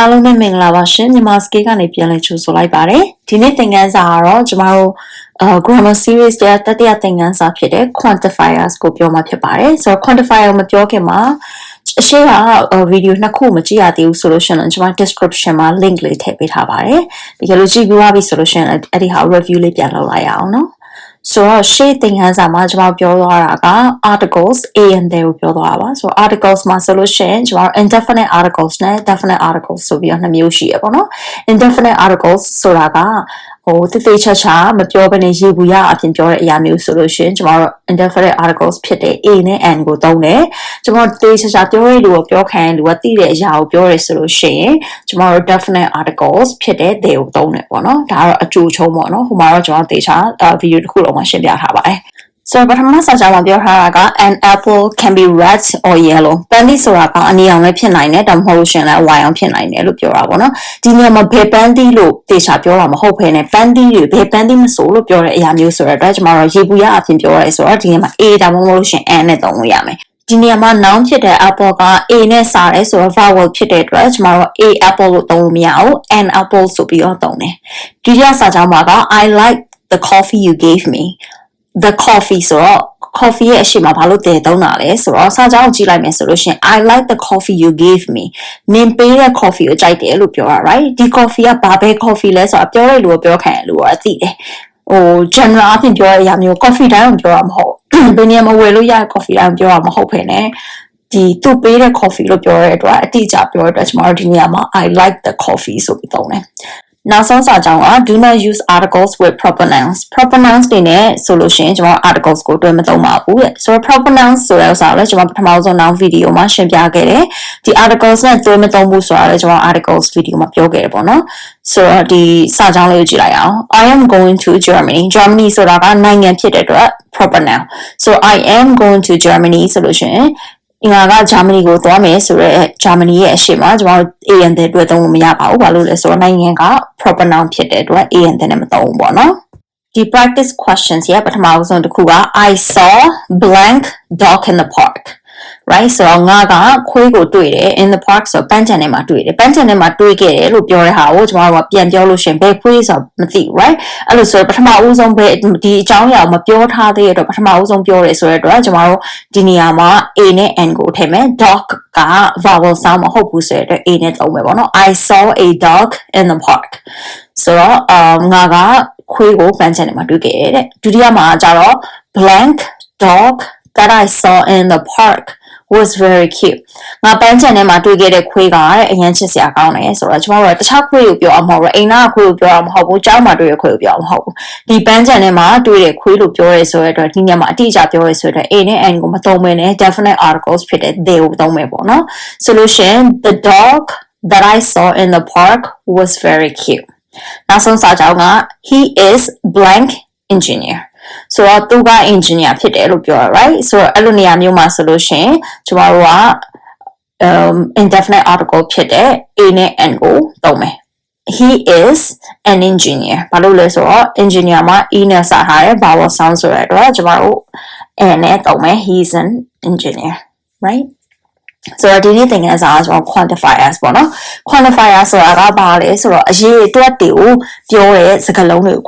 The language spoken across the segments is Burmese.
အားလုံးပဲမင်္ဂလာပါရှင်မြန်မာ scale ကနေပြန်လည်ကြိုဆိုလိုက်ပါတယ်ဒီနေ့သင်ခန်းစာကတော့ကျမတို့အာ grammar series ရဲ့တတိယသင်ခန်းစာဖြစ်တဲ့ quantifiers ကိုပြောမှာဖြစ်ပါတယ်ဆိုတော့ quantifier မပြောခင်မှာအရှိကဗီဒီယိုနှစ်ခုမကြည့်ရသေးဘူးဆိုလို့ရှိရင်ကျွန်မ description မှာ link လေးထည့်ပေးထားပါတယ်တကယ်လို့ကြည့်ပြီးသွားပြီဆိုလို့ရှိရင်အဲ့ဒီဟာ review လေးပြန်လုပ်လိုက်ရအောင်နော် ဆိုတော့ရှေ့သင်ခန်းစာမှာကျွန်တော်ပြောသွားတာက articles a and they ကိုပြောသွားတာပါဆိုတော့ articles မှာဆိုလို့ရှိရင်ကျွန်တော် indefinite articles နဲ့ definite articles ဆိုပြီးတော့နှစ်မျိုးရှိရပေါ့နော် indefinite articles ဆိုတာက ဟိုတိတိကျကျမပြောဘဲနဲ့ရေဘူးရအပြင်ပြောတဲ့အရာမျိုးဆိုလို့ရှိရင်ကျွန်တော်တို့ indefinite articles ဖြစ်တဲ့ a နဲ့ and ကိုသုံးတယ်ကျွန်တော်တိတိကျကျပြောရတဲ့လူကိုပြောခံလူကသိတဲ့အရာကိုပြောရဆိုလို့ရှိရင်ကျွန်တော်တို့ definite articles ဖြစ်တဲ့ they ကိုသုံးတယ်ပေါ့နော်ဒါကတော့အကျိုးချုံးပေါ့နော်ဟိုမှာတော့ကျွန်တော်တေချာဗီဒီယိုတစ်ခုလုံးမှာရှင်းပြထားပါတယ် ဆိုတော့ပထမစာကြောင်းမှာပြောထားတာက an apple can be red or yellow ပန်းသီးဆိုတာကအနီအောင်လည်းဖြစ်နိုင်တယ်ဒါမှမဟုတ်လို့ရှင်လည်းဝိုင်အောင်ဖြစ်နိုင်တယ်လို့ပြောတာပေါ့နော်ဒီနေရာမှာဘယ်ပန်းသီးလို့တေချာပြောတာမဟုတ်ဘဲနဲ့ပန်းသီးတွေဘယ်ပန်းသီးမဆိုလို့ပြောတဲ့အရာမျိုးဆိုတော့ကျွန်တော်တို့ရေပူရအပြင်ပြောရဲဆိုတော့ဒီနေရာမှာ a ဒါမှမဟုတ်လို့ရှင် n နဲ့သုံးလို့ရမယ်ဒီနေရာမှာ noun ဖြစ်တဲ့ apple က a နဲ့စတယ်ဆိုတော့ vowel ဖြစ်တဲ့အတွက်ကျွန်တော်တို့ a apple လို့သုံးလို့မရဘူး an apple ဆိုပြီးတော့သုံးတယ်ဒီရစာကြောင်းမှာက i like the coffee you gave me the coffee ဆိုတော့ coffee ရဲ့အရှိမဘာလို့တည်သုံးတာလဲဆိုတော့စာကြောင်းကြည့်လိုက်မယ်ဆိုလို့ရှင် I like the coffee you gave me နင်ပေးတဲ့ coffee ကိုကြိုက်တယ်လို့ပြောတာ right ဒီ coffee ကဘာပဲ coffee လဲဆိုတော့ပြောတဲ့လူကိုပြောခံရလို့အသိတယ်ဟို general အပြင်ပြောရတဲ့အရာမျိုး coffee တိုင်းကိုပြောတာမဟုတ်ဘယ်နေရာမှာဝယ်လို့ရတဲ့ coffee တိုင်းပြောတာမဟုတ်ဖ ೇನೆ ဒီသူ့ပေးတဲ့ coffee လို့ပြောရတဲ့အတွက်အတိအကျပြောရတဲ့အတွက်ကျွန်တော်တို့ဒီနေရာမှာ I like the coffee ဆိုပြီးသုံးတယ် နောက်ဆုံးစာကြောင်းက do not use articles with proper nouns proper nouns တွေနဲ့ဆိုလို့ရှိရင်ကျွန်တော် articles ကိုတွဲမသုံးပါဘူးတဲ့ဆိုတော့ proper nouns ဆိုတဲ့ဥစ္စာကိုလည်းကျွန်တော်ပထမဆုံး noun video မှာရှင်းပြခဲ့တယ်ဒီ articles နဲ့တွဲမသုံးဘူးဆိုတာလည်းကျွန်တော် articles video မှာပြောခဲ့တယ်ပေါ့နော်ဆိုတော့ဒီစာကြောင်းလေးကိုကြည့်လိုက်အောင် I am going to Germany Germany ဆိုတာကနိုင်ငံဖြစ်တဲ့အတွက် proper noun so I am going to Germany ဆိုလို့ရှိရင် အင်္ဂါကဂျာမနီကိုသွားမယ်ဆိုတော့ဂျာမနီရဲ့အရှိမကျွန်တော်တို့ A and the အတွက်သုံးလို့မရပါဘူး။ဘာလို့လဲဆိုတော့နိုင်ငံက proper noun ဖြစ်တဲ့အတွက် A and the နဲ့မသုံးဘူးပေါ့နော်။ဒီ practice questions ရဲ့ပထမဆုံးတစ်ခုက I saw blank dog in the park right ဆိုတော့ငါကခွေးကိုတွေ့တယ် in the park ဆိုပန်းချန်ထဲမှာတွေ့တယ်ပန်းချန်ထဲမှာတွေ့ခဲ့တယ်လို့ပြောတဲ့ဟာကိုကျွန်တော်တို့ကပြန်ပြောလို့ရှင်ဘယ်ခွေးဆိုမသိဘူး right အဲ့လိုဆိုပထမဦးဆုံးဘယ်ဒီအကြောင်းအရာကိုမပြောထားသေးတဲ့အတွက်ပထမဦးဆုံးပြောတယ်ဆိုတဲ့အတွက်ကျွန်တော်တို့ဒီနေရာမှာ a နဲ့ n ကိုထည့်မယ် dog က vowel sound မဟုတ်ဘူးဆိုတဲ့အတွက် a နဲ့သုံးမယ်ပေါ့နော် I saw a dog in the park ဆိုတော့အာငါကခွေးကိုပန်းချန်ထဲမှာတွေ့ခဲ့တယ်တဲ့ဒုတိယမှာကျတော့ blank dog that I saw in the park was very cute ငါပန်းချန်ထဲမှာတွေ့ခဲ့တဲ့ခွေးကအရန်ချစ်စရာကောင်းတယ်ဆိုတော့ကျွန်တော်တို့တခြားခွေးကိုပြောအောင်မဟုတ်ဘူးအိမ်နာခွေးကိုပြောအောင်မဟုတ်ဘူးကျောင်းမှာတွေ့တဲ့ခွေးကိုပြောအောင်မဟုတ်ဘူးဒီပန်းချန်ထဲမှာတွေ့တဲ့ခွေးလို့ပြောရဲဆိုတဲ့အတွက်ဒီညမှာအတိအကျပြောရဲဆိုတဲ့ A နဲ့ N ကိုမသုံးမနဲ့ definite articles ဖြစ်တဲ့ they ကိုသုံးမယ်ပေါ့နော် solution the dog that I saw in the park was very cute နောက်ဆုံးစာကြောင်းက he is blank engineer ဆိုတော့သူက engineer ဖြစ်တယ်လို့ပြောရ right ဆိုတော့အဲ့လိုနေရာမျိုးမှာဆိုလို့ရှိရင်ကျမတို့က um indefinite article ဖြစ်တဲ့ a နဲ့ n ကိုသုံးမယ် he is an engineer ဘာလို့လဲဆိုတော့ engineer မှာ e နဲ့စထားတဲ့ vowel sound ဆိုတဲ့အတွက်ကျမတို့ n နဲ့သုံးမယ် he is an engineer right ဆိုတော့ဒီနေ့သင်ခန်းစာကကျွန်တော် quantifiers ပေါ့နော် quantifier ဆိုတာကဘာလဲဆိုတော့အရေးအတွက်တွေကိုပြောတဲ့စကားလုံးတွေကို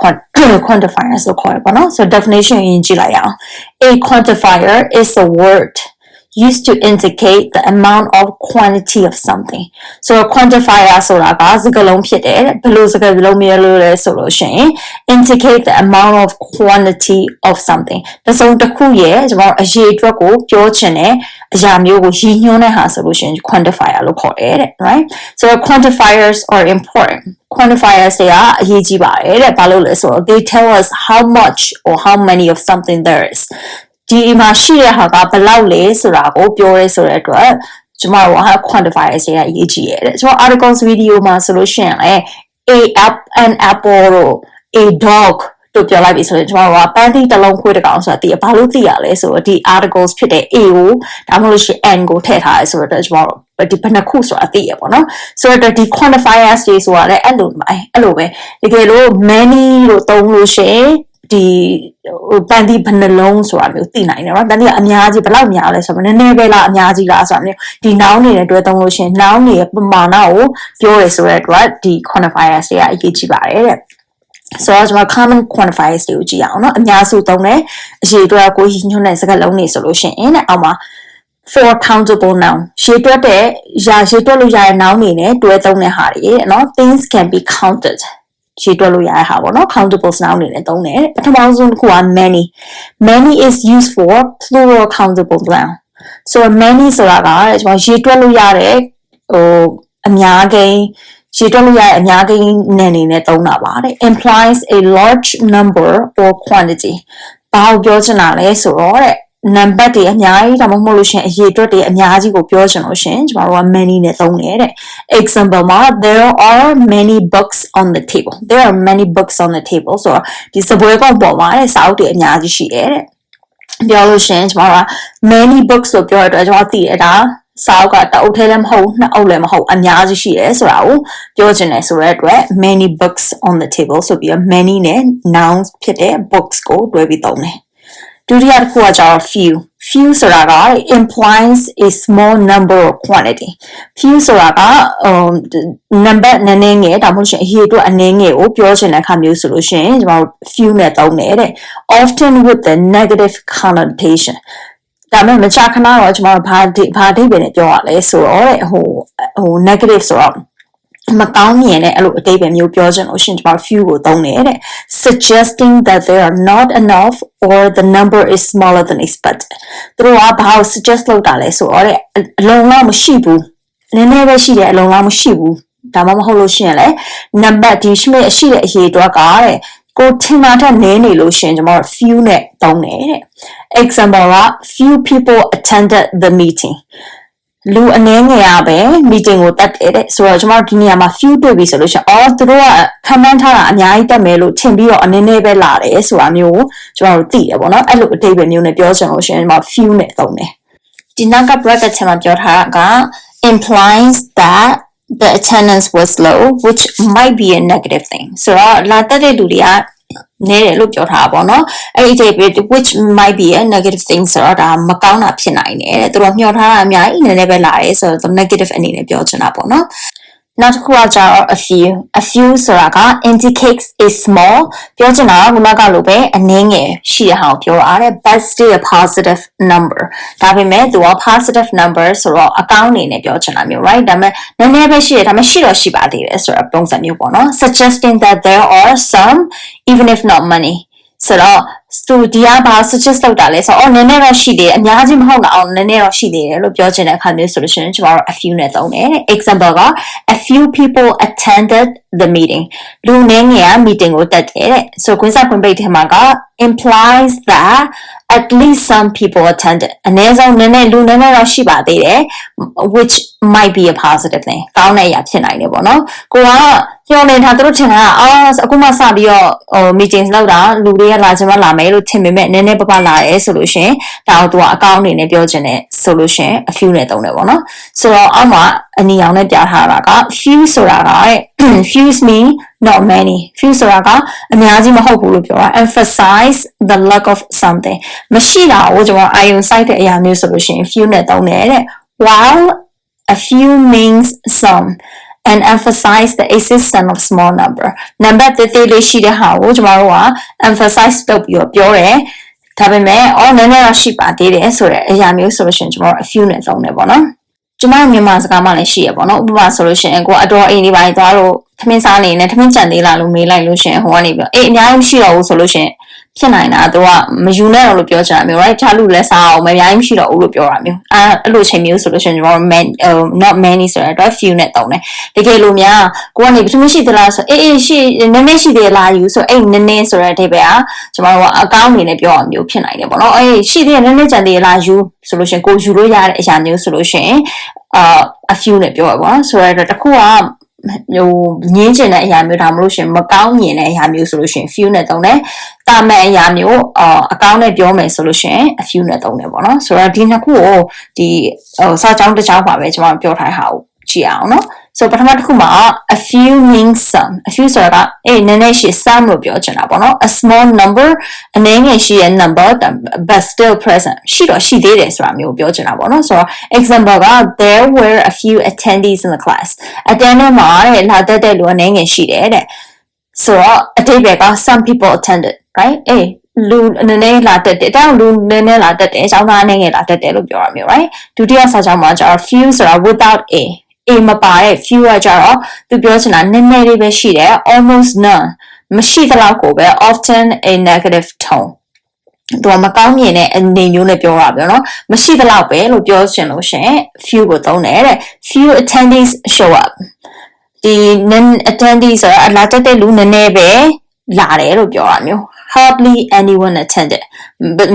quantifiers လို့ခေါ်တယ်ပေါ့နော်ဆိုတော့ definition ရင်းကြည့်လိုက်အောင် a quantifier is a word used to indicate the amount of quantity of something ဆိုတော့ quantifier ဆိုတာကစကားလုံးဖြစ်တယ်ဘယ်လိုစကားလုံးမျိုးလို့လဲဆိုလို့ရှိရင် indicate the amount of quantity of something တစ်စုံတစ်ခုရဲ့ကျွန်တော်အရေးအတွက်ကိုပြောချင်တဲ့အရာမျိုးကိုရည်ညွှန်းတဲ့ဟာဆိုလို့ရှိရင် quantifier လို့ခေါ်တယ်တဲ့ right so quantifiers are important quantifiers တွေကအရေးကြီးပါတယ်တဲ့ဘာလို့လဲဆိုတော့ they tell us how much or how many of something there is ဒီမှာရှိတဲ့ဟာကဘယ်လောက်လဲဆိုတာကိုပြောရဲဆိုတဲ့အတွက်ကျမတို့က quantifier တွေကအရေးကြီးရတယ်ကျမ articles video မှာဆိုလို့ရှိရင်လည်း a app an apple တို့ a dog တို့ပြောလိုက်ပြီဆိုရင်ကျမတို့ကပန်းသီးတစ်လုံးခွေးတစ်ကောင်ဆိုတာသိရဘာလို့သိရလဲဆိုတော့ဒီ articles ဖြစ်တဲ့ a ကိုဒါမှမဟုတ်လို့ရှိရင် n ကိုထည့်ထားရဲဆိုတော့ကျမတို့ဒီဘယ်နှခုဆိုတာသိရပေါ့နော်ဆိုတော့ဒီ quantifiers တွေဆိုတာလည်းအဲ့လိုပဲအဲ့လိုပဲတကယ်လို့ many လို့သုံးလို့ရှိရင် ဒီဟိုပန်တီဘယ်နှလုံးဆိုတာမျိုးသိနိုင်တယ်နော်ပန်တီကအများကြီးဘယ်လောက်များလဲဆိုတော့နည်းနည်းပဲလားအများကြီးလားဆိုတာမျိုးဒီ noun တွေနဲ့တွဲသုံးလို့ရှိရင် noun တွေရဲ့ပမာဏကိုပြောရဆိုတဲ့အတွက်ဒီ quantifiers တွေကအရေးကြီးပါတယ်တဲ့ဆိုတော့ကျွန်တော် common quantifiers တွေကိုကြည့်အောင်เนาะအများစုသုံးတယ်အရေးအတွက်ကိုရည်ညွှန်းတဲ့စကားလုံးတွေဆိုလို့ရှိရင်တဲ့အောက်မှာ for countable noun ရှေ့တွက်တဲ့ရာရှေ့တွက်လို့ရတဲ့ noun တွေနဲ့တွဲသုံးတဲ့ဟာတွေเนาะ things can be counted ရေးတွက်လို့ရတဲ့ဟာပေါ့နော် countable noun အနေနဲ့သုံးတယ်ပထမဆုံးတစ်ခုက many many is used for plural countable noun so many ဆိုတာကကျွန်တော်ရေးတွက်လို့ရတဲ့ဟိုအများကြီးရေတွက်လို့ရတဲ့အများကြီးနံနေနဲ့သုံးတာပါတဲ့ implies a large number or quantity ဘာကိုပြောချင်တာလဲဆိုတော့တဲ့ နံပါတ်တွေအများကြီးဒါမှမဟုတ်လို့ရှင်အရေးအတွက်တွေအများကြီးကိုပြောချင်လို့ရှင်ကျမတို့က many နဲ့သုံးတယ်တဲ့ example မှာ there are many books on the table there are many books on the table ဆိုတော့ဒီစပွဲကောင်ပေါ်မှာတဲ့စာအုပ်တွေအများကြီးရှိတယ်တဲ့ပြောလို့ရှင်ကျမတို့က many books လို့ပြောရတဲ့အတွက်ကျမသိရတာစာအုပ်ကတအုပ်ထဲလည်းမဟုတ်နှစ်အုပ်လည်းမဟုတ်အများကြီးရှိတယ်ဆိုတာကိုပြောချင်တယ်ဆိုတဲ့အတွက် many books on the table ဆိုပြီးတော့ many နဲ့ nouns ဖြစ်တဲ့ books ကိုတွဲပြီးသုံးတယ် ဒုတိယတစ်ခုကကျတော့ few few ဆိုတာက implies a small number or quantity few ဆိုတာက um number နည်းနည်းငယ်ဒါမှမဟုတ်ရှင်အရေးအတွက်အနည်းငယ်ကိုပြောချင်တဲ့အခါမျိုးဆိုလို့ရှိရင်ကျွန်တော် few နဲ့သုံးတယ်တဲ့ often with the negative connotation ဒါပေမဲ့မကြာခဏတော့ကျွန်တော်ဘာဘာအဓိပ္ပာယ်နဲ့ပြောရလဲဆိုတော့တဲ့ဟိုဟို negative ဆိုတော့ မကောင်းမြင်တဲ့အဲ့လိုအတိတ်ပဲမျိုးပြောချင်လို့ရှင်ကျွန်တော် few ကိုသုံးတယ်တဲ့ suggesting that there are not enough or the number is smaller than expected သူတို့ကဘာကို suggest လုပ်တာလဲဆိုတော့တဲ့အလုံးလောက်မရှိဘူးနည်းနည်းပဲရှိတယ်အလုံးလောက်မရှိဘူးဒါမှမဟုတ်လို့ရှိရင်လည်းနံပါတ်ဒီရှိမဲ့ရှိတဲ့အရေးအတွက်ကတဲ့ကိုထင်တာထက်နည်းနေလို့ရှင်ကျွန်တော် few နဲ့သုံးတယ်တဲ့ example က few people attended the meeting လူအနည်းငယ်ရပဲ meeting ကိုတက်တယ်တဲ့ဆိုတော့ကျွန်တော်ဒီနေရာမှာ few တွေ့ပြီဆိုလို့ရှိရင်အော်သူတို့က comment ထားတာအများကြီးတက်မယ်လို့ထင်ပြီးတော့အနည်းနည်းပဲလာတယ်ဆိုတာမျိုးကိုကျွန်တော်တို့သိတယ်ပေါ့နော်အဲ့လိုအတိတ်ပဲမျိုးနဲ့ပြောချင်လို့ရှိရင်ကျွန်တော် few နဲ့သုံးတယ်ဒီနောက်က bracket ထဲမှာပြောထားတာက implies that the attendance was low which might be a negative thing ဆိုတော့လာတက်တဲ့လူတွေက နေတယ်လို့ပြောထားတာပေါ့နော်အဲ့ဒီ date which might be a negative thing ဆိုတော့ဒါမကောင်းတာဖြစ်နိုင်တယ်တဲ့သူတို့မျှော်ထားတာအများကြီးနည်းနည်းပဲလာတယ်ဆိုတော့ negative အနေနဲ့ပြောချင်တာပေါ့နော် နောက်တစ်ခုကကျတော့ a few a few ဆိုတာက indicates a small ပြောချင်တာကခုနကလိုပဲအနည်းငယ်ရှိတဲ့ဟာကိုပြောတာတဲ့ but still a positive number ဒါပေမဲ့သူက positive number ဆိုတော့အကောင်းအနေနဲ့ပြောချင်တာမျိုး right ဒါပေမဲ့နည်းနည်းပဲရှိတယ်ဒါပေမဲ့ရှိတော့ရှိပါသေးတယ်ဆိုတော့ပုံစံမျိုးပေါ့နော် suggesting that there are some even if not many ဆိုတော့ သူဒီကဘာ suggest လုပ်တာလဲဆိုတော့အော်နည်းနည်းတော့ရှိသေးတယ်အများကြီးမဟုတ်တော့အောင်နည်းနည်းတော့ရှိသေးတယ်လို့ပြောချင်တဲ့အခါမျိုးဆိုလို့ရှိရင်ကျွန်တော်တို့ a few နဲ့သုံးတယ် example က a few people attended the meeting လူနည်းငယ်က meeting ကိုတက်တယ်တဲ့ဆိုကွင်းဆက်ကွင်းပိတ်ထဲမှာက implies that at least some people attended အနည်းဆုံးနည်းနည်းလူနည်းနည်းတော့ရှိပါသေးတယ် which might be a positive thing ကောင်းတဲ့အရာဖြစ်နိုင်တယ်ပေါ့နော်ကိုကညှော်နေတာသူတို့ထင်တာအော်အခုမှစပြီးတော့ဟို meeting လောက်တာလူတွေကလာချင်မှလာမယ်လို့ထင်ပေမဲ့နည်းနည်းပပလာရဲဆိုလို့ရှင်ဒါတော့သူကအကောင့်အနေနဲ့ပြောချင်တယ်ဆိုလို့ရှင် a few နဲ့သုံးတယ်ပေါ့နော်ဆိုတော့အောက်မှာအနီအောင်နဲ့ပြထားတာက few ဆိုတာက fews mean not many few ဆိုတာကအများကြီးမဟုတ်ဘူးလို့ပြောတာ emphasize the lack of something မရှိတာကိုကျွန်တော်အာယုံစိုက်တဲ့အရာမျိုးဆိုလို့ရှင် few နဲ့သုံးတယ်တဲ့ while a few means some and emphasize the existence of small number number သေးသေးလေးရှိတဲ့ဟာကိုကျွန်တော်တို့က emphasize လုပ်ပြီးတော့ပြောတယ်ဒါပေမဲ့အော်နည်းနည်းတော့ရှိပါသေးတယ်ဆိုတဲ့အရာမျိုးဆိုလို့ရှိရင်ကျွန်တော်တို့ a few နဲ့သုံးတယ်ပေါ့နော် ကျွန်တော်မြန်မာစကားမှလည်းရှိရပေါ့နော်ဥပမာဆိုလို့ရှိရင်ကိုအတော်အိမ်ဒီပိုင်းသွားလို့သမင်းစားနေနဲ့သမင်းကြံသေးလားလို့မေးလိုက်လို့ရှိရင်ဟိုကနေပြီးအေးအများကြီးမရှိတော့ဘူးဆိုလို့ရှိရင် ဖြစ်နိုင်တာသူကမယူနဲ့တော့လို့ပြောချင်တာမျိုး right ချာလူလည်းစားအောင်မအများကြီးမရှိတော့ဘူးလို့ပြောတာမျိုးအဲအဲ့လိုချိန်မျိုးဆိုလို့ရှိရင်ကျွန်တော် man not many ဆိုတဲ့အတွက် few နဲ့တုံးတယ်တကယ်လို့များကိုကနေဘယ်သူမရှိသလားဆိုအေးအေးရှိနည်းနည်းရှိသေးလားယူဆိုအဲ့နည်းနည်းဆိုတဲ့အဓိပ္ပာယ်ကကျွန်တော်တို့ကအကောင့်အနေနဲ့ပြောအောင်မျိုးဖြစ်နိုင်တယ်ပေါ့နော်အေးရှိသေးတယ်နည်းနည်းကြံသေးလားယူဆိုလို့ရှိရင်ကိုယူလို့ရတဲ့အရာမျိုးဆိုလို့ရှိရင်အာ a few နဲ့ပြောရပါတော့ဆိုတော့တခုက ဟိုငင်းကျင်တဲ့အရာမျိုးဒါမှမဟုတ်ရှင်မကောင်းမြင်တဲ့အရာမျိုးဆိုလို့ရှင် few နဲ့သုံးတယ်တာမန်အရာမျိုးအာအကောင်းနဲ့ပြောမယ်ဆိုလို့ရှင် a few နဲ့သုံးတယ်ပေါ့နော်ဆိုတော့ဒီနှစ်ခုကိုဒီဟိုစာကြောင်းတစ်ကြောင်းပါပဲကျွန်တော်ပြောထားတာကိုကြည့်အောင်နော် so ပထမတစ်ခုမှာ a few means some a few ဆိုတာကအေးနည်းနည်းရှိ some လို့ပြောချင်တာပေါ့နော် a small number အနည်းငယ်ရှိရဲ့ number but still present ရှိတော့ရှိသေးတယ်ဆိုတာမျိုးပြောချင်တာပေါ့နော်ဆိုတော့ example က there were a few attendees in the class အတန်းထဲမှာတဲ့လာတက်တဲ့လူအနည်းငယ်ရှိတယ်တဲ့ဆိုတော့အတိတ်ပဲက some people attended right အေးလူနည်းနည်းလာတက်တယ်တောင်လူနည်းနည်းလာတက်တယ်အကြောင်းသားနည်းငယ်လာတက်တယ်လို့ပြောရမျိုး right ဒုတိယစာကြောင်းမှာကျတော့ few ဆိုတာ without a a မပါတဲ့ few ကကြတော့သူပြောချင်တာနည်းနည်းလေးပဲရှိတယ် almost none မရှိသလောက်ကိုပဲ often a negative tone သူကမကောင်းမြင်တဲ့အနေမျိုးနဲ့ပြောတာပြောနော်မရှိသလောက်ပဲလို့ပြောချင်လို့ရှင် few ကိုသုံးတယ်တဲ့ few attendees show up ဒီ non attendees ဆိုတာအလာတက်တဲ့လူနည်းနည်းပဲလာတယ်လို့ပြောတာမျိုး hardly anyone attended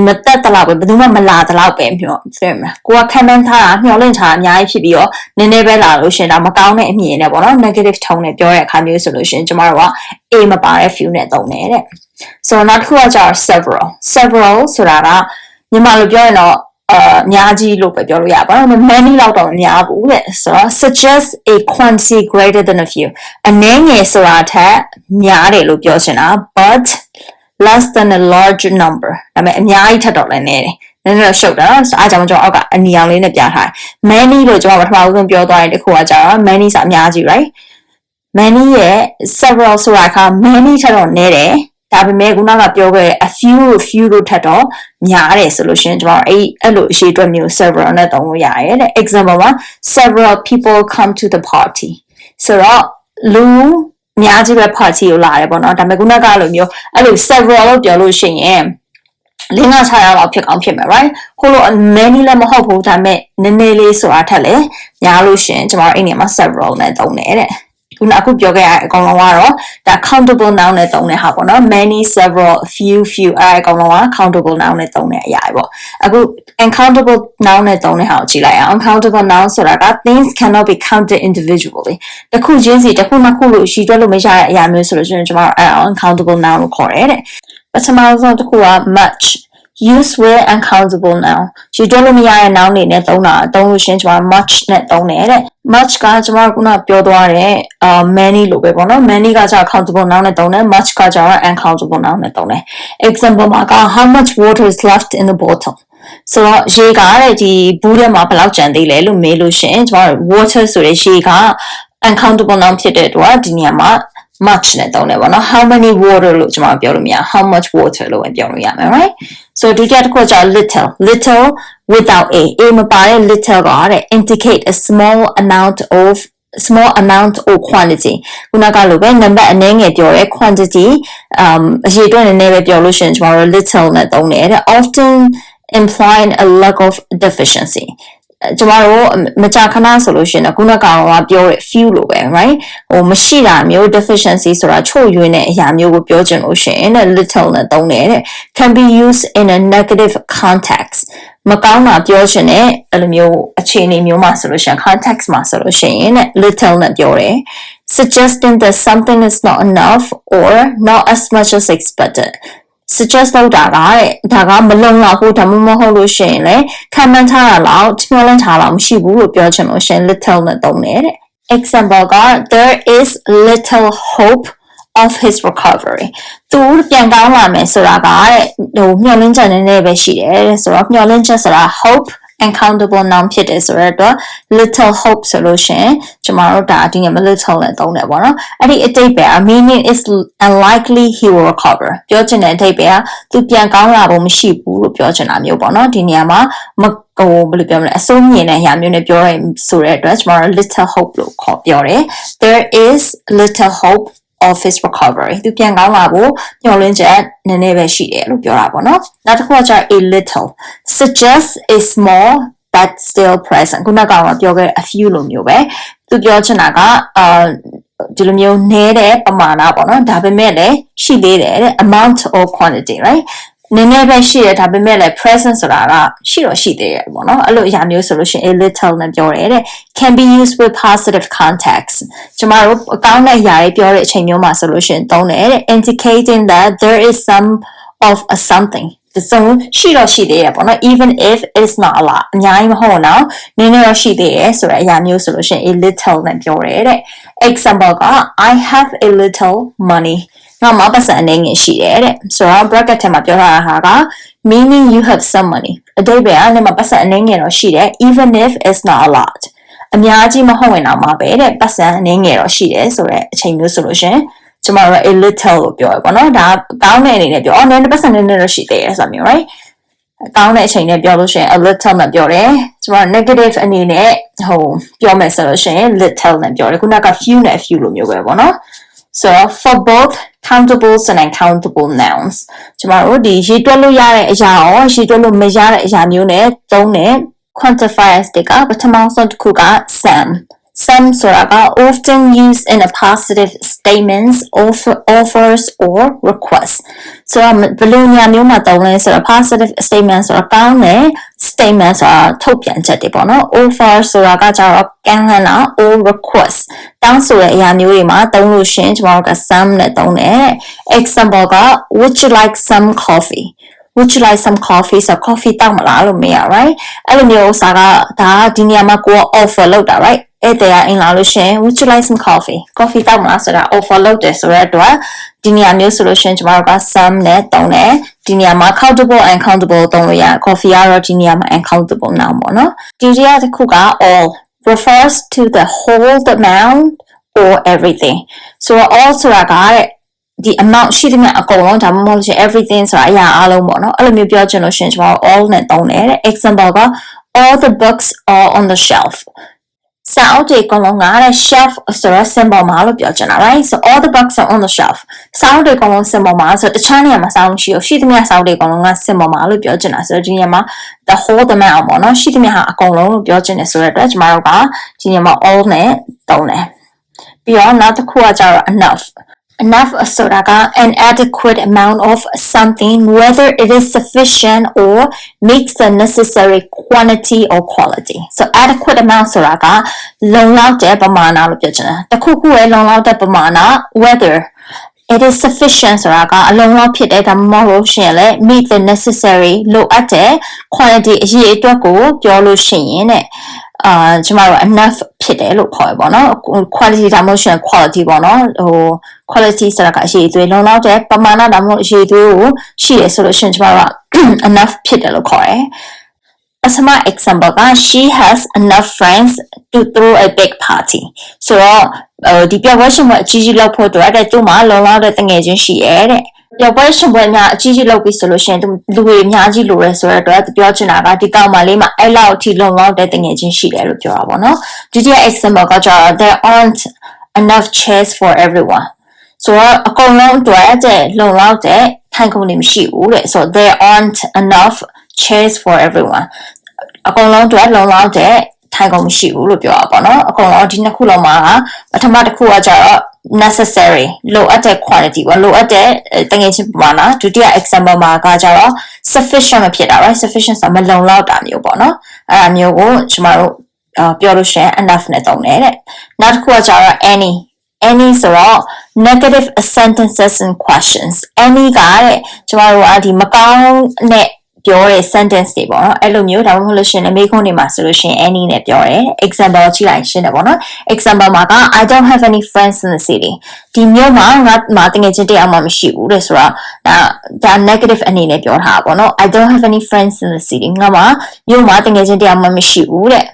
မတက်တလောက်ပဲဘယ်သူမှမလာတလောက်ပဲပြောသိမလားကိုကခံမှန်းထားတာမျှော်လင့်ထားတာအများကြီးဖြစ်ပြီးတော့နည်းနည်းပဲလာလို့ရှင်ဒါမကောင်းတဲ့အမြင်နဲ့ပေါ့နော် negative tone နဲ့ပြောတဲ့အခါမျိုးဆိုလို့ရှင်ကျမတို့က A မပါတဲ့ few နဲ့သုံးတယ်တဲ့ so နောက်တစ်ခုကကျတော့ several several ဆိုတာကမြန်မာလိုပြောရင်တော့အများကြီးလို့ပဲပြောလို့ရပါတော့ many လောက်တော့မများဘူးတဲ့ဆိုတော့ suggest a quantity greater than a few အနည်းငယ်ဆိုတာထက်များတယ်လို့ပြောချင်တာ but less than a large number ဒါပေမဲ့အများကြီးထက်တော့လည်းနည်းတယ်နည်းနည်းတော့ရှုပ်တာနော်အားကြောင့်ကျွန်တော်အောက်ကအနီရောင်လေးနဲ့ပြထားတယ် many လို့ကျွန်တော်ပထမဦးဆုံးပြောသွားတဲ့တစ်ခုကကျတော့ many ဆိုအများကြီး right many ရဲ့ several ဆိုတာက many ထက်တော့နည်းတယ်ဒါပေမဲ့ခုနကပြောခဲ့တဲ့ a few few လို့ထက်တော့များတယ်ဆိုလို့ရှိရင်ကျွန်တော်အဲ့အဲ့လိုအရှိအတွက်မျိုး several နဲ့သုံးလို့ရတယ်တဲ့ example မှာ several people come to the party ဆိုတော့လူ အများကြီးပဲ party ကိုလာတယ်ပေါ့နော်ဒါပေမဲ့ခုနကလိုမျိုးအဲ့လို several လို့ပြောလို့ရှိရင်လင်းက6ရောက်လောက်ဖြစ်ကောင်းဖြစ်မယ် right ဟိုလို many လည်းမဟုတ်ဘူးဒါပေမဲ့နည်းနည်းလေးဆိုတာထက်လည်းများလို့ရှင်ကျွန်တော်အဲ့နေရာမှာ several နဲ့သုံးတယ်တဲ့ ခုနအခုပြောခဲ့ရအကောင်လုံးကတော့ဒါ countable noun နဲ့သုံးတဲ့ဟာပေါ့နော် many several few few အဲအကောင်လုံးက countable noun နဲ့သုံးတဲ့အရာပေါ့အခု uncountable noun နဲ့သုံးတဲ့ဟာကိုကြည့်လိုက်အောင် uncountable noun ဆိုတာက things cannot be counted individually တစ်ခုချင်းစီတစ်ခုနှစ်ခုလို့ရှိတွက်လို့မရတဲ့အရာမျိုးဆိုလို့ရှိရင်ကျွန်တော်အဲ uncountable noun လို့ခေါ်တယ်တဲ့ပထမဆုံးတစ်ခုက much use with uncountable noun ရှင်းတွက်လို့မရတဲ့ noun တွေနဲ့သုံးတာသုံးလို့ရှင်းကျွန်တော် much နဲ့သုံးတယ်တဲ့ much ကကျွန်တော်ကခုနပြောသွားတဲ့အာ many လို့ပဲပေါ့နော် many ကကျ countable noun နဲ့သုံးတယ် much ကကျ uncountable noun နဲ့သုံးတယ် example မှာက how much water is left in the bottle ဆိုတော့ရေကတဲ့ဒီဘူးထဲမှာဘယ်လောက်ကျန်သေးလဲလို့မေးလို့ရှရင်ကျွန်တော် water ဆိုတဲ့ရေက uncountable noun ဖြစ်တဲ့အတွက်ဒီနေရာမှာ much နဲ့သုံးတယ်ပေါ့နော် how many water လို့ကျွန်တော်ပြောလို့မရ how much water လို့ပဲပြောလို့ရမယ် right so ဒုတိယတစ်ခုက little little without a a မပါတဲ့ little ကတဲ့ indicate a small amount of small amount or quantity ခုနကလိုပဲ number အနည်းငယ်ပြောရဲ quantity um အရေးအတွက်နည်းနည်းပဲပြောလို့ရှိရင်ကျွန်တော်တို့ little နဲ့သုံးတယ်တဲ့ often implying a lack of deficiency ကျမတို့မကြာခဏဆိုလို့ရှိရင်ခုနကောင်ကပြောတဲ့ few လို့ပဲ right ဟိုမရှိတာမျိုး deficiency ဆိုတာချို့ယွင်းတဲ့အရာမျိုးကိုပြောချင်လို့ရှိရင် little နဲ့သုံးတယ်တဲ့ can be used in a negative context မကောင်းတာပြောချင်တဲ့အဲ့လိုမျိုးအခြေအနေမျိုးမှာဆိုလို့ရှိရင် context မှာဆိုလို့ရှိရင် little နဲ့ပြောတယ် suggesting that something is not enough or not as much as expected suggest လုပ်တာကတဲ့ဒါကမလုံလောက်ဘူးဒါမှမဟုတ်လို့ရှိရင်လေခံမှန်းထားတာလောက်ညှို့လန်းထားတာမရှိဘူးလို့ပြောချင်လို့ရှိရင် little နဲ့သုံးတယ်တဲ့ example က there is little hope of his recovery သူပြန်ကောင်းလာမယ်ဆိုတာကတဲ့ဟိုမျှော်လင့်ချက်နည်းနည်းပဲရှိတယ်တဲ့ဆိုတော့မျှော်လင့်ချက်ဆိုတာ hope uncountable noun ဖြစ်တယ်ဆိုတော့ little hope ဆိုလို့ရှိရင်ကျမတို့ဒါဒီနေ့မ little နဲ့သုံးတယ်ပေါ့နော်အဲ့ဒီအတိတ်ပဲ meaning is unlikely he will recover ပြောချင်တဲ့အတိတ်ပဲသူပြန်ကောင်းလာဖို့မရှိဘူးလို့ပြောချင်တာမျိုးပေါ့နော်ဒီနေရာမှာမဟိုဘယ်လိုပြောမလဲအစိုးမြင်တဲ့အရာမျိုးနဲ့ပြောရဆိုတဲ့အတွက်ကျမတို့ little hope လို့ခေါ်ပြောတယ် there is little hope office recovery သူပြန်ကောင်းလာဖို့ညှော်လင်းချက်နည်းနည်းပဲရှိတယ်လို့ပြောတာပေါ့နော်နောက်တစ်ခုကကျ a little suggest a small but still present ခုနကကပြောခဲ့ a few လိုမျိုးပဲသူပြောချင်တာကအာဒီလိုမျိုးနည်းတဲ့ပမာဏပေါ့နော်ဒါပေမဲ့လည်းရှိသေးတယ်တဲ့ amount or quantity right နည်းနည်းပဲရှိရဒါပေမဲ့လည်း present ဆိုတာကရှိတော့ရှိသေးတယ်ပေါ့နော်အဲ့လိုအရာမျိုးဆိုလို့ရှိရင် a little နဲ့ပြောတယ်တဲ့ can be used with positive context ကျမတို့အကောင်းတဲ့အရာတွေပြောတဲ့အချိန်မျိုးမှာဆိုလို့ရှိရင်သုံးတယ်တဲ့ indicating that there is some of a something တစုံရှိတော့ရှိသေးတယ်ပေါ့နော် even if it's not a lot အများကြီးမဟုတ်တော့နည်းနည်းတော့ရှိသေးတယ်ဆိုတဲ့အရာမျိုးဆိုလို့ရှိရင် a little နဲ့ပြောတယ်တဲ့ example က I have a little money နောက်မှာပတ်စံအနေငယ်ရှိတယ်တဲ့ဆိုတော့ bracket ထဲမှာပြောထားတာဟာက meaning you have some money အတိတ်ပဲအဲ့မှာပတ်စံအနေငယ်တော့ရှိတယ် even if it's not a lot အများကြီးမဟုတ်ဝင်တော့မှာပဲတဲ့ပတ်စံအနေငယ်တော့ရှိတယ်ဆိုတော့အချိန်မျိုးဆိုလို့ရှိရင်ကျမတို့ a little လို့ပြောရပါတော့ဒါကောင်းတဲ့အနေနဲ့ပြောအော်နည်းနည်းပတ်စံနည်းနည်းတော့ရှိသေးတယ်ဆိုမျိုး right ကောင်းတဲ့အချိန်နဲ့ပြောလို့ရှိရင် a little နဲ့ပြောတယ်ကျမ negative အနေနဲ့ဟိုပြောမယ်ဆိုလို့ရှိရင် little နဲ့ပြောတယ်ခုနက few နဲ့ few လိုမျိုးပဲပေါ့နော် so for both countables and uncountable nouns ကျမတို့ဒီရေးတွက်လို့ရတဲ့အရာရောရေးတွက်လို့မရတဲ့အရာမျိုးနဲ့သုံးတဲ့ quantifiers တွေကပထမဆုံးတစ်ခုက some some ဆိုတာက often used in a positive statements offer offers or requests ဆိုတော့ဘယ်လိုညာမျိုးမှာသုံးလဲဆိုတော့ positive statement ဆိုတာကောင်းတဲ့ statement ဆိုတာထုတ်ပြန်ချက်တွေပေါ့နော် offer ဆိုတာကကြတော့ကမ်းလှမ်းတာ or request တောင်းဆိုတဲ့အရာမျိုးတွေမှာသုံးလို့ရှရင်ကျွန်တော်တို့က some နဲ့သုံးတယ် example က would you like some coffee Would you like some coffee ဆို coffee တောက်မလားလို့မေးရ right အဲ့လိုမျိုးဥစားကဒါဒီနေရာမှာကိုက offer လုပ်တာ right အဲ့တဲ့အင်လာလို့ရှင် would you like some coffee coffee တောက်မလားဆိုတာ offer လုပ်တယ်ဆိုတော့အတွက်ဒီနေရာမျိုးဆိုလို့ရှင်ကျမတို့က some နဲ့တုံးတယ်ဒီနေရာမှာ countable and countable တုံးလို့ရ coffee ကတော့ဒီနေရာမှာ uncountable noun ပေါ့နော်ဒီတရားတစ်ခုက all refers to the whole amount or everything so all ဆိုတာကတဲ့ ဒီ amount ရှိတဲ့မြအကုန်လုံးဒါမှမဟုတ်လို့ရှိရင် everything ဆိုတာအရာအလုံးပေါ့နော်အဲ့လိုမျိုးပြောချင်လို့ရှိရင်ကျွန်တော် all နဲ့သုံးတယ်တဲ့ example က all the books are on the shelf စာအုပ်တွေအကုန်လုံးကတဲ့ shelf ဆိုတော့ symbol မှာလို့ပြောချင်တာ right so all the books are on the shelf စာအုပ်တွေအကုန်လုံး symbol မှာဆိုတော့တခြားနေရာမှာစာအုပ်ရှိရရှိသမျှစာအုပ်တွေအကုန်လုံးက symbol မှာလို့ပြောချင်တာဆိုတော့ဒီနေရာမှာ the whole amount ပေါ့နော်ရှိသမျှဟာအကုန်လုံးလို့ပြောချင်တယ်ဆိုတော့အတွက်ကျမတို့ကဒီနေရာမှာ all နဲ့သုံးတယ်ပြီးတော့နောက်တစ်ခုကကျတော့ enough enough ဆိုတာက an adequate amount of something whether it is sufficient or meets the necessary quantity or quality so adequate amount ဆိုတာကလုံလောက်တဲ့ပမာဏလို့ပြောချင်တာတစ်ခုခုရဲ့လုံလောက်တဲ့ပမာဏ whether it is sufficient ဆိုတာကအလုံးလောက်ဖြစ်တဲ့ဒါမှမဟုတ်လို့ရှိရင်လည်း meet the necessary လိုအပ်တဲ့ quantity အရေးအတွက်ကိုပြောလို့ရှိရင်တဲ့အာကျမတို့ enough ဖြစ်တယ်လို့ခေါ်ရပါတော့ quality ဒါမှမဟုတ် quality ပေါ့နော်ဟို quality ဆိုတာကအရေးသွေးလုံလောက်တဲ့ပမာဏဒါမှမဟုတ်အရေးသွေးကိုရှိရဆိုလို့ရှိရင်ကျမတို့က enough ဖြစ်တယ်လို့ခေါ်တယ် အစမ example က she has enough friends to throw a big party ဆိုတော့ဒီပြပွဲရှင်ပွဲအကြီးကြီးလုပ်ဖို့အတွက်တဲ့သူ့မှာလုံလောက်တဲ့တငယ်ချင်းရှိရဲ့တဲ့ပျော်ပွဲရှင်ပွဲများအကြီးကြီးလုပ်ပြီးဆိုလို့ရှိရင်လူတွေအများကြီးလိုရဲဆိုတော့သူပြောချင်တာကဒီကောင်မလေးမှာအဲ့လောက်အထိလုံလောက်တဲ့တငယ်ချင်းရှိတယ်လို့ပြောတာပေါ့နော်ဒုတိယ example ကကျတော့ there aren't enough chairs for everyone ဆိုတော့အကုန်လုံးအတွက်တဲ့လုံလောက်တဲ့ထိုင်ခုံတွေမရှိဘူးတဲ့ဆိုတော့ there aren't enough chairs for everyone အကုန်လုံးအတွက်လုံလောက်တဲ့ထိုင်ကုန်မရှိဘူးလို့ပြောတာပေါ့နော်အကုန်လုံးဒီနှစ်ခုလုံးမှာပထမတစ်ခုကကျတော့ necessary လိုအပ်တဲ့ quantity ပေါ့လိုအပ်တဲ့တငယ်ချင်းပမာဏဒုတိယ example မှာကကျတော့ sufficient မဖြစ်တာ right sufficient ဆိုမလုံလောက်တာမျိုးပေါ့နော်အဲ့ဒါမျိုးကိုကျမတို့ပြောလို့ရှိရင် enough နဲ့သုံးတယ်တဲ့နောက်တစ်ခုကကျတော့ any any ဆိုတော့ negative sentences and questions any ကတဲ့ကျမတို့ကဒီမကောင်းတဲ့ ပြောတဲ့ sentence တွေပေါ့နော်အဲ့လိုမျိုးဒါမှမဟုတ်လို့ရှင်လည်းမိခွန်းတွေမှာဆိုလို့ရှင် any နဲ့ပြောတယ် example ကြည့်လိုက်ရှင်းတယ်ပေါ့နော် example မှာက I don't have any friends in the city ဒီမျိုးမှာငါမှာတကယ်ချင်းတရားမှမရှိဘူးတဲ့ဆိုတော့ဒါဒါ negative အနေနဲ့ပြောထားပါပေါ့နော် I don't have any friends in the city ငါမှာမျိုးမှာတကယ်ချင်းတရားမှမရှိဘူးတဲ့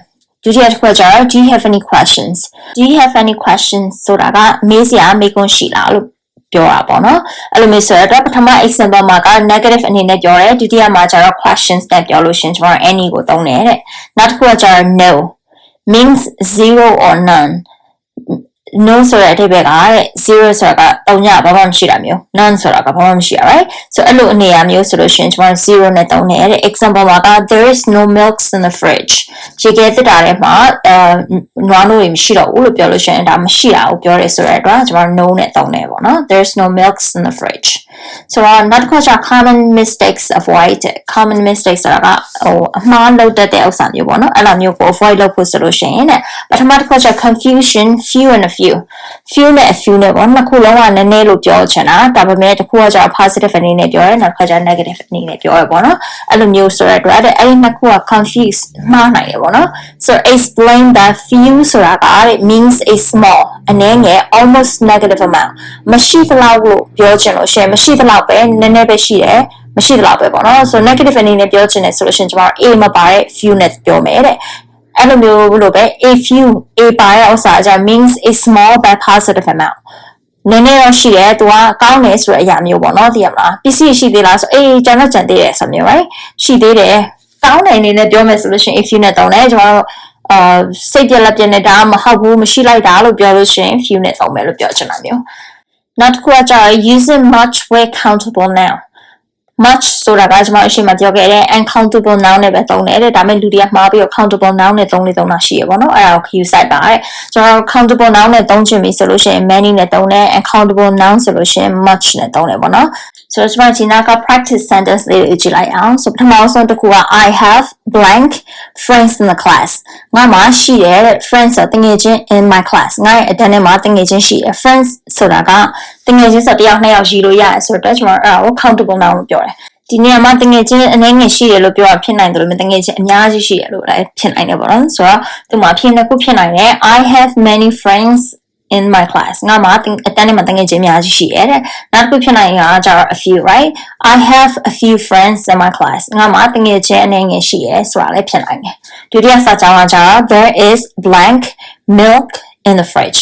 ဒုတိယတစ်ခုကကျတော့ do you have any questions do you have any questions ဆိုတာကမေးစရာမေးခွန်းရှိလားလို့ ပြောတာပေါ့နော်အဲ့လိုမျိုးဆိုတော့ပထမ example မှာက negative အနေနဲ့ပြောတယ်ဒုတိယမှာကျတော့ questions နဲ့ပြောလို့ရှင်ကျွန်တော် any ကိုသုံးတယ်တဲ့နောက်တစ်ခုကကျတော့ no means zero or none no ဆိုတဲ့အဓိပ္ပာယ်ကတဲ့0ဆိုတာကတုံညဘာမှမရှိတာမျိုး none ဆိုတာကဘာမှမရှိရ right so အဲ့လိုအနေအမျိုးဆိုလို့ရှိရင်ကျွန်တော်0နဲ့တုံးနေတဲ့ example မှာက there is no milks in the fridge ခြေကဲတက်တာထဲမှာအဲနွားနို့တွေမရှိတော့ဘူးလို့ပြောလို့ရှိရင်ဒါမရှိတာကိုပြောရဲဆိုတဲ့အတွက်ကျွန်တော် no နဲ့တုံးနေပေါ့နော် there is no milks in the fridge ဆိုတော့နောက်တစ်ခုကျ common mistakes avoid common mistakes ဆိုတာကဟိုအမှားလုပ်တတ်တဲ့ဥစ္စာမျိုးပေါ့နော်အဲ့လိုမျိုးကို avoid လုပ်ဖို့ဆိုလို့ရှိရင်တဲ့ပထမတစ်ခုကျ confusion few and few few နဲ့ a few နဲ့ပေါ့နှစ်ခုလုံးကနည်းနည်းလို့ပြောချင်တာဒါပေမဲ့တစ်ခုကကျတော့ positive အနေနဲ့ပြောရဲနောက်တစ်ခါကျ negative အနေနဲ့ပြောရဲပေါ့နော်အဲ့လိုမျိုးဆိုရတဲ့အတွက်အဲ့ဒီနှစ်ခုက confuse မှားနိုင်တယ်ပေါ့နော် so explain that few ဆိုတာက it means a small အနေငယ် almost negative amount မရှိသလောက်လို့ပြောချင်လို့ရှရင်မရှိသလောက်ပဲနည်းနည်းပဲရှိတယ်မရှိသလောက်ပဲပေါ့နော် so negative အနေနဲ့ပြောချင်တယ်ဆိုလို့ရှိရင်ကျွန်တော် a မပါတဲ့ few နဲ့ပြောမယ်တဲ့ အဲ့လိုမျိုးလို့ပဲ a few a ပါတဲ့ဥစ္စာအကြ means a small but positive amount နည်းနည်းတော့ရှိတယ်သူကကောင်းတယ်ဆိုတဲ့အရာမျိုးပေါ့နော်သိရမလားပစ္စည်းရှိသေးလားဆိုအေးကျန်တော့ကျန်သေးတယ်ဆိုမျိုး right ရှိသေးတယ်ကောင်းတယ်အနေနဲ့ပြောမယ်ဆိုလို့ရှိရင် if you နဲ့တုံးတယ်ကျွန်တော်တို့အာစိတ်ပြက်လက်ပြက်နဲ့ဒါမဟုတ်ဘူးမရှိလိုက်တာလို့ပြောလို့ရှိရင် few နဲ့တုံးမယ်လို့ပြောချင်တာမျိုးနောက်တစ်ခုကကျတော့ using much way countable now much ဆိုတာကကျွန်မအရှိမပြောခဲ့တဲ့ uncountable noun နဲ့ပဲသုံးတယ်တဲ့ဒါပေမဲ့လူတွေကမှားပြီးတော့ countable noun နဲ့သုံးနေသုံးတာရှိရပေါ့နော်အဲ့ဒါကို cue site ပါတဲ့ကျွန်တော် countable noun နဲ့သုံးချင်ပြီဆိုလို့ရှိရင် many နဲ့သုံးတယ် uncountable noun ဆိုလို့ရှိရင် much နဲ့သုံးတယ်ပေါ့နော်ဆိုတော့ကျွန်မဒီနာက practice sentence လေးကိုကြည့်လိုက်အောင်ဆိုပထမဆုံးတစ်ခုက I have blank friends in the class ငါမှာရှိတယ်တဲ့ friends ဆိုတငယ်ချင်း in my class ငါရဲ့အတန်းထဲမှာတငယ်ချင်းရှိတယ် friends ဆိုတာကတငယ်ချင်းဆိုတယောက်နှစ်ယောက်ရှိလို့ရတယ်ဆိုတော့ကျွန်တော်အဲ့ဒါကို countable noun လို့ပြောတယ်ဒီနေရာမှာတငယ်ချင်းအနေငယ်ရှိတယ်လို့ပြောတာဖြစ်နိုင်တယ်လို့တငယ်ချင်းအများကြီးရှိတယ်လို့လည်းဖြစ်နိုင်တယ်ပေါ့နော်ဆိုတော့ဒီမှာဖြစ်နေခုဖြစ်နိုင်တယ် I have many friends in my class ငါမှာအတန်းထဲမှာတငယ်ချင်းအများကြီးရှိတယ်တဲ့နောက်တစ်ခုဖြစ်နိုင်တာကကျတော့ a few right I have a few friends in my class ငါမှာတငယ်ချင်းအနေငယ်ရှိတယ်ဆိုတာလည်းဖြစ်နိုင်တယ်ဒုတိယစာကြောင်းကကျတော့ there is blank milk in the fridge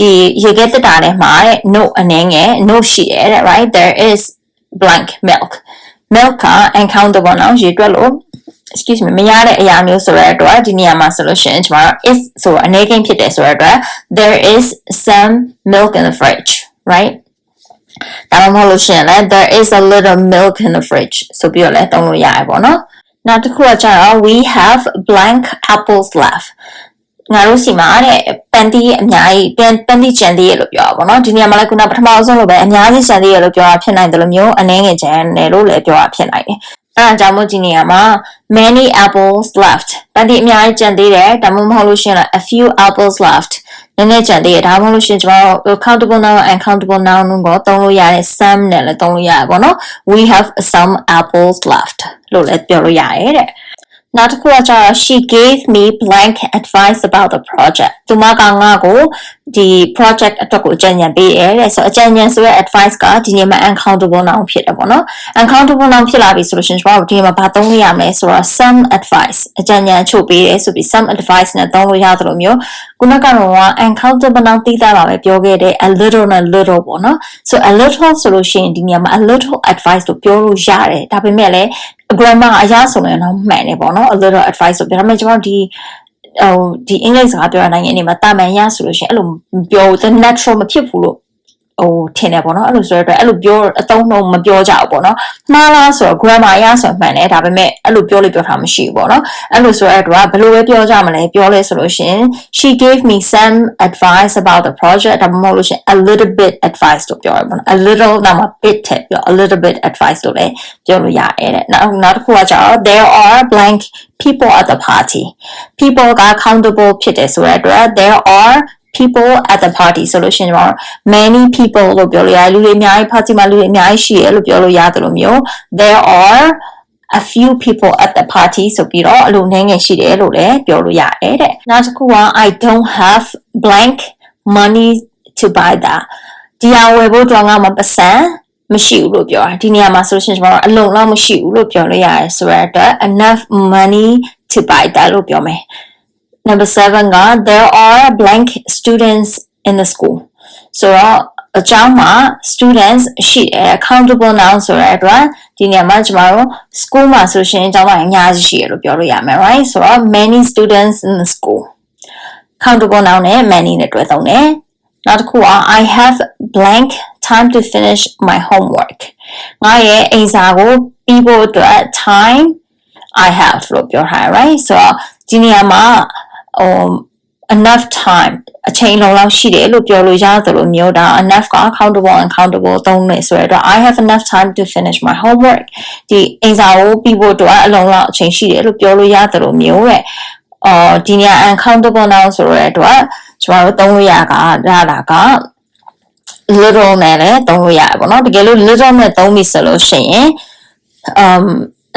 ဒီရေခဲတက်တာထဲမှာတဲ့ no အနေငယ် no ရှိတယ်တဲ့ right there is blank milk milk က uncountable နော်ရေတွက်လို့ excuse me မရတဲ့အရာမျိုးဆိုတဲ့အတွက်ဒီနေရာမှာဆိုလို့ရှိရင်ကျွန်တော် is ဆိုအနေကိန်းဖြစ်တယ်ဆိုတဲ့အတွက် there is some milk in the fridge right ဒါမှမဟုတ်လို့ရှိရင်လည်း there is a little milk in the fridge ဆိုပြီးတော့လည်းသုံးလို့ရတယ်ပေါ့နော်နောက်တစ်ခုကကျတော့ we have blank apples left ငါတို့စီမှာတဲ့ပန်တီအများကြီးပန်ပန်တီကျန်သေးရလို့ပြောတာပေါ့နော်ဒီနေရာမှာလည်းခုနပထမဆုံးလိုပဲအများကြီးကျန်သေးရလို့ပြောတာဖြစ်နိုင်တယ်လို့မျိုးအနည်းငယ်ကျန်တယ်လို့လည်းပြောတာဖြစ်နိုင်တယ်အဲအကြောင်းမို့ဒီနေရာမှာ many apples left ပန်တီအများကြီးကျန်သေးတယ်ဒါမှမဟုတ်လို့ရှိရင် a few apples left နည်းနည်းကျန်သေးတယ်ဒါမှမဟုတ်လို့ရှိရင်ကျွန်တော်တို့ countable noun and uncountable noun ကိုသုံးလို့ရတယ် some နဲ့လည်းသုံးလို့ရတယ်ပေါ့နော် we have some apples left လို့လည်းပြောလို့ရတယ်တဲ့ နောက်တစ်ခုကကျတော့ she gave me blank advice about the project သူမကငါ့ကိုဒီ project အတွက်ကိုအကြံဉာဏ်ပေးတယ်တဲ့ဆိုအကြံဉာဏ်ဆိုတဲ့ advice ကဒီနေ့မှာ uncountable noun ဖြစ်တယ်ပေါ့နော် uncountable noun ဖြစ်လာပြီဆိုလို့ရှိရင်ကျွန်တော်တို့ဒီနေ့မှာဘာသုံးလို့ရမလဲဆိုတော့ some advice အကြံဉာဏ်ချုပ်ပေးတယ်ဆိုပြီး some advice နဲ့သုံးလို့ရတယ်လို့မျိုးခုနကတော့ uncountable noun သိတာပါပဲပြောခဲ့တဲ့ a little နဲ့ little ပေါ့နော် so a little ဆိုလို့ရှိရင်ဒီနေရာမှာ a little advice လို့ပြောလို့ရတယ်ဒါပေမဲ့လည်း grammar အရာဆိုရင်တော့မှန်တယ်ပေါ့နော် a little advice ဆိုပြောဒါပေမဲ့ကျွန်တော်ဒီဟိုဒီအင်္ဂလိပ်စကားပြောတဲ့နိုင်ငံတွေမှာတာမန်ရဆိုလို့ရှိရင်အဲ့လိုပြော the natural မဖြစ်ဘူးလို့ ဟိုထင်တယ်ပေါ့နော်အဲ့လိုဆိုတော့အဲ့လိုပြောအတုံးနှုံမပြောကြဘူးပေါ့နော်မှားလားဆိုတော့ grammar အရဆိုမှန်တယ်ဒါပေမဲ့အဲ့လိုပြောလို့ပြောထားမရှိဘူးပေါ့နော်အဲ့လိုဆိုတော့ဘယ်လိုပဲပြောကြမလဲပြောလဲဆိုလို့ရှိရင် she gave me some advice about the project ဒါမှမဟုတ်လို့ရှိရင် a little bit advice လို့ပြောရပေါ့နော် a little နောက်မှာ bit ထည့်ပြော a little bit advice လို့လည်းပြောလို့ရတယ်တဲ့နောက်နောက်တစ်ခုကကျတော့ there are blank people at the party people က countable ဖြစ်တယ်ဆိုတဲ့အတွက် there are people at the party ဆိုလို့ရှိရင်တော့ many people လို့ပြောလို့ရတယ်လူတွေအများကြီး party မှာလူတွေအများကြီးရှိရလို့ပြောလို့ရတယ်လို့မျိုး there are a few people at the party ဆိုပြီးတော့အလိုနည်းငယ်ရှိတယ်လို့လည်းပြောလို့ရတယ်တဲ့နောက်တစ်ခုက I don't have blank money to buy that ဒီဟာဝယ်ဖို့တော့ငါမပစံမရှိဘူးလို့ပြောတာဒီနေရာမှာဆိုလို့ရှိရင်ကျွန်တော်အလုံးလောက်မရှိဘူးလို့ပြောလို့ရတယ်ဆိုတော့အတွက် enough money to buy that လို့ပြောမယ် number 7က there are blank students in the school ဆိုတော့အကြောင်းမှာ students ရှိတယ် accountable noun ဆိုတဲ့အတွက်ဒီနေရာမှာကျမတို့ school မှာဆိုရှင်အကြောင်းမှာအများကြီးရှိရလို့ပြောလို့ရမယ် right ဆိုတော့ many students in the school countable noun နဲ့ many နဲ့တွဲသုံးတယ်နောက်တစ်ခုက I have blank time to finish my homework ငါရဲ့အိမ်စာကိုပြီးဖို့အတွက် time I have လို့ပြောထား right ဆိုတော့ဒီနေရာမှာ ဟို enough time အချိန်လုံးလောက်ရှိတယ်လို့ပြောလို့ရသလိုမျိုးဒါ enough က accountable uncountable သုံးနေဆိုရတော့ I have enough time to finish my homework ဒီအိမ်စာကိုပြီးဖို့အတွက်အလုံးလောက်အချိန်ရှိတယ်လို့ပြောလို့ရသလိုမျိုးရဲ့အော်ဒီနေရာ uncountable noun ဆိုရတဲ့အတွက်ကျမတို့သုံးလို့ရကဒါတာက little နဲ့လည်းသုံးလို့ရတယ်ပေါ့နော်တကယ်လို့ little နဲ့သုံးပြီဆိုလို့ရှိရင် um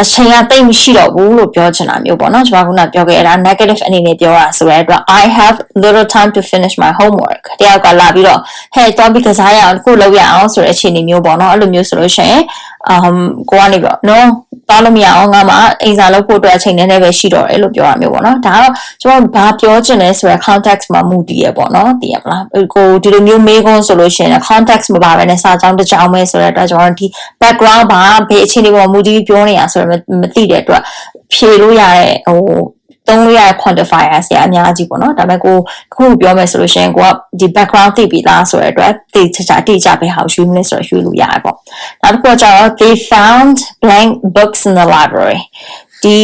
အချိန်ကတိတ်မရှိတော့ဘူးလို့ပြောချင်တာမျိုးပေါ့နော်ကျွန်မကခုနပြောခဲ့အဲ့ဒါ negative အနေနဲ့ပြောတာဆိုတဲ့အတွက် I have little time to finish my homework တယောက်ကလာပြီးတော့ hey တော့ပြီးကစားရအောင်ခုလုပ်ရအောင်ဆိုတဲ့အခြေအနေမျိုးပေါ့နော်အဲ့လိုမျိုးဆိုလို့ရှိရင် um ကိုကနေပြီးတော့ no တော့လို့မရအောင်ငါမှအိမ်စာလုပ်ဖို့အတွက်အချိန်နည်းနည်းပဲရှိတော့တယ်လို့ပြောရမျိုးပေါ့နော်ဒါတော့ကျွန်တော်ဘာပြောချင်လဲဆိုရယ် context မှာမူတည်ရပေါ့နော်သိရမလားကိုဒီလိုမျိုးမေးခွန်းဆိုလို့ရှိရင် context မပါဘဲနဲ့စာကြောင်းတစ်ကြောင်းပဲဆိုတဲ့အတွက်ကျွန်တော်ဒီ background ဘာဘယ်အခြေအနေပေါ်မူတည်ပြီးပြောနေရဆိုရယ်မသိတဲ့အတွက်ဖြေလို့ရတဲ့ဟို သုံးလို့ရတဲ့ quantifier ဆရာအများကြီးပေါ့နော်ဒါပေမဲ့ကိုခုပြောမယ်ဆိုလို့ရှိရင်ကိုကဒီ background သိပြီးသားဆိုတဲ့အတွက်သိချာချာတိကျပဲဟောရွှေမလဲဆိုတော့ရွှေလို့ရတယ်ပေါ့နောက်တစ်ခုကကျတော့ they found blank books in the library ဒီ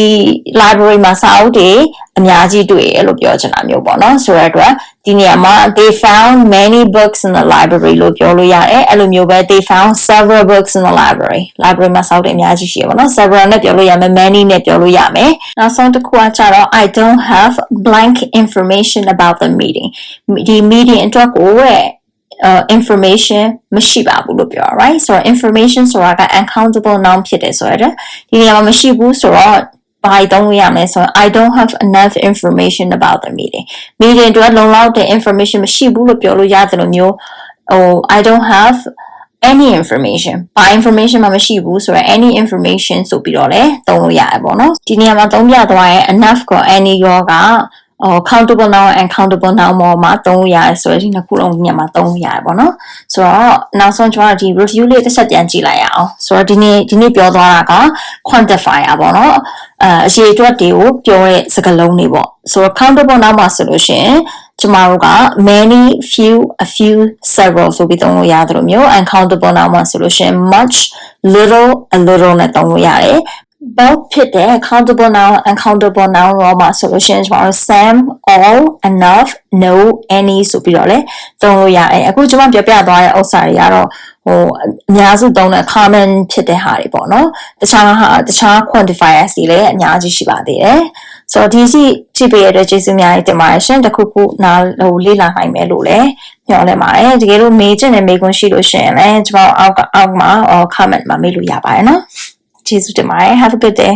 library မှာစာအုပ်တွေအများကြီးတွေ့ရလို့ပြောချင်တာမျိုးပေါ့နော်ဆိုတော့အတွက်ဒီနေရာမှာ they found many books in the library လို့ပြောလို့ရတယ်အဲ့လိုမျိုးပဲ they found several books in the library library မှာစာအုပ်တွေအများကြီးရှိရပေါ့နော် several နဲ့ပြောလို့ရမယ် many နဲ့ပြောလို့ရမယ်နောက်ဆုံးတစ်ခုကကျတော့ I don't have blank information about the meeting ဒီ meeting အတွက်ကိုရဲ့ uh, information မရှိပါဘူးလို့ပြောတာ right ဆိုတော့ information ဆိုတာက uncountable noun ဖြစ်တယ်ဆိုတော့ဒီနေရာမှာမရှိဘူးဆိုတော့ဘာသုံးလို့ရမလဲဆိုတော့ I don't have enough information about the meeting meeting အတွက်လုံလောက်တဲ့ information မရှိဘူးလို့ပြောလို့ရတယ်လို့မျိုးဟို I don't have any information ဘာ information မှမရှိဘူးဆိုတော့ any information ဆိုပြီးတော့လည်းသုံးလို့ရတယ်ပေါ့နော်ဒီနေရာမှာသုံးပြသွားရင် enough ကို any ရောကဟို countable noun and countable noun ပေါ်မှာသုံးရတယ်ဆိုတော့ဒီနှစ်ခုလုံးညမှာသုံးရတယ်ပေါ့နော်ဆိုတော့နောက်ဆုံးကျွန်တော်ဒီ review လေးတစ်ချက်ပြန်ကြည့်လိုက်ရအောင်ဆိုတော့ဒီနေ့ဒီနေ့ပြောသွားတာက quantifier ပေါ့နော်အဲအရေးအတွက်တွေကိုပြောတဲ့စကားလုံးတွေပေါ့ဆိုတော့ countable noun မှာဆိုလို့ရှိရင်ကျမတို့က many few a few several ဆိုပြီးသုံးလို့ရတယ်လို့မျိုး uncountable noun မှာဆိုလို့ရှိရင် much little a little နဲ့သုံးလို့ရတယ် both ဖြစ်တဲ့ countable noun uncountable noun ရောမှာဆိုလို့ရှိရင်ကျွန်တော်တို့ some all enough no any ဆိုပြီးတော့လေသုံးလို့ရတယ်အခုကျွန်မပြောပြသွားတဲ့ဥစ္စာတွေကတော့ဟိုအများစုသုံးတဲ့ common ဖြစ်တဲ့ဟာတွေပေါ့နော်တခြားဟာတခြား quantifiers တွေလည်းအများကြီးရှိပါသေးတယ်ဆိုတော့ဒီစီကြည့်ပေးရတဲ့ကျေးဇူးများတင်ပါတယ်ရှင်တခုခုနားဟိုလေ့လာနိုင်မယ်လို့လည်းညွှန်လဲပါတယ်တကယ်လို့မေးချင်တဲ့မေးခွန်းရှိလို့ရှိရင်လည်းကျွန်တော်အောက်ကအောက်မှာ comment မှာမေးလို့ရပါတယ်နော် ကျေးဇူးတင်ပါတယ် have a good day